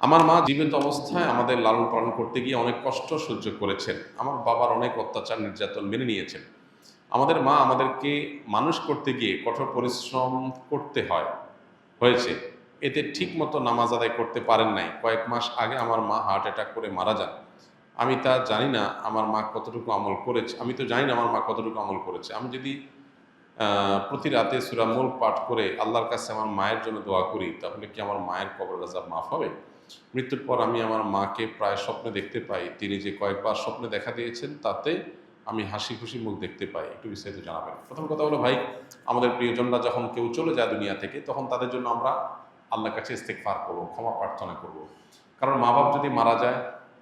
আমার মা জীবিত অবস্থায় আমাদের লালন পালন করতে গিয়ে অনেক কষ্ট সহ্য করেছেন। আমার বাবার অনেক অত্যাচার, নির্যাতন মেনে নিয়েছেন। আমাদের মা আমাদেরকে মানুষ করতে গিয়ে কঠোর পরিশ্রম করতে হয়, হয়েছে। এতে ঠিক মতো নামাজ আদায় করতে পারেন নাই। কয়েক মাস আগে আমার মা হার্ট অ্যাটাক করে মারা যান। আমি তা জানি না, আমার মা কতটুকু আমল করেছে। আমি তো জানি না আমার মা কতটুকু আমল করেছে। আমি যদি প্রতি রাতে সুরামুল পাঠ করে আল্লাহর কাছে আমার মায়ের জন্য দোয়া করি, তাহলে কি আমার মায়ের কবর রাজা মাফ হবে? মৃত্যুর পর আমি আমার মাকে প্রায় স্বপ্নে দেখতে পাই। তিনি যে কয়েকবার স্বপ্নে দেখা দিয়েছেন, তাতে আমি হাসি খুশি মুখ দেখতে পাই। একটু বিস্তারিত জানাবেন। প্রথম কথা হলো, ভাই, আমাদের প্রিয়জনরা যখন কেউ চলে যায় দুনিয়া থেকে, তখন তাদের জন্য আমরা আল্লাহর কাছে ইস্তেকফার করব, ক্ষমা প্রার্থনা করব। কারণ মা বাপ যদি মারা যায়,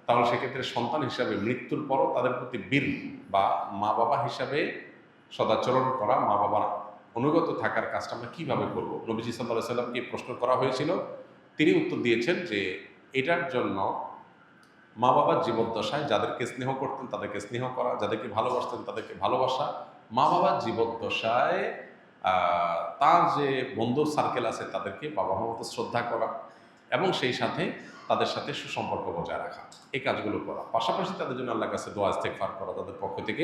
তাহলে সেক্ষেত্রে সন্তান হিসাবে মৃত্যুর পরও তাদের প্রতি বীর বা মা বাবা হিসাবে সদাচরণ করা মা বাবার অনুগত থাকার কাজটা আমরা কীভাবে করব? নবীজি সাল্লাহ সাল্লামকে প্রশ্ন করা হয়েছিল তিনি উত্তর দিয়েছেন যে এটার জন্য মা বাবার জীবদ্দশায় যাদেরকে স্নেহ করতেন, তাদেরকে স্নেহ করা, যাদেরকে ভালোবাসতেন, তাদেরকে ভালোবাসা মা বাবার জীবদ্দশায় তার যে বন্ধু সার্কেল আছে তাদেরকে বাবা মার মতো শ্রদ্ধা করা এবং সেই সাথে তাদের সাথে সুসম্পর্ক বজায় রাখা। এই কাজগুলো করা। পাশাপাশি তাদের জন্য আল্লাহর কাছে দোয়া ইস্তেগফার করা, তাদের পক্ষ থেকে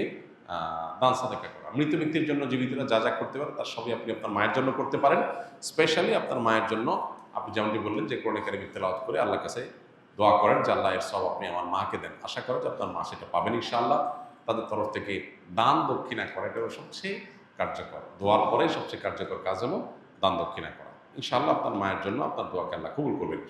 দান সাদেকা করা। মৃত ব্যক্তির জন্য জীবিতরা যা যা করতে পারে, তার সবই আপনি আপনার মায়ের জন্য করতে পারেন। স্পেশালি আপনার মায়ের জন্য আপনি যেমনটি বললেন যে কোরআন কারিম তেলাওয়াত করে আল্লাহর কাছে দোয়া করেন যে আল্লাহ এর সব আপনি আমার মাকে দেন। আশা করেন যে আপনার মা সেটা পাবেন ইনশাআল্লাহ। তাদের তরফ থেকে দান দক্ষিণা করা এটাও সবচেয়ে কার্যকর। দোয়ার পরে সবচেয়ে কার্যকর কাজ হলো দান দক্ষিণা করা। ইনশাআল্লাহ আপনার মায়ের জন্য আপনার দোয়াকে আল্লাহ কবুল করবেন।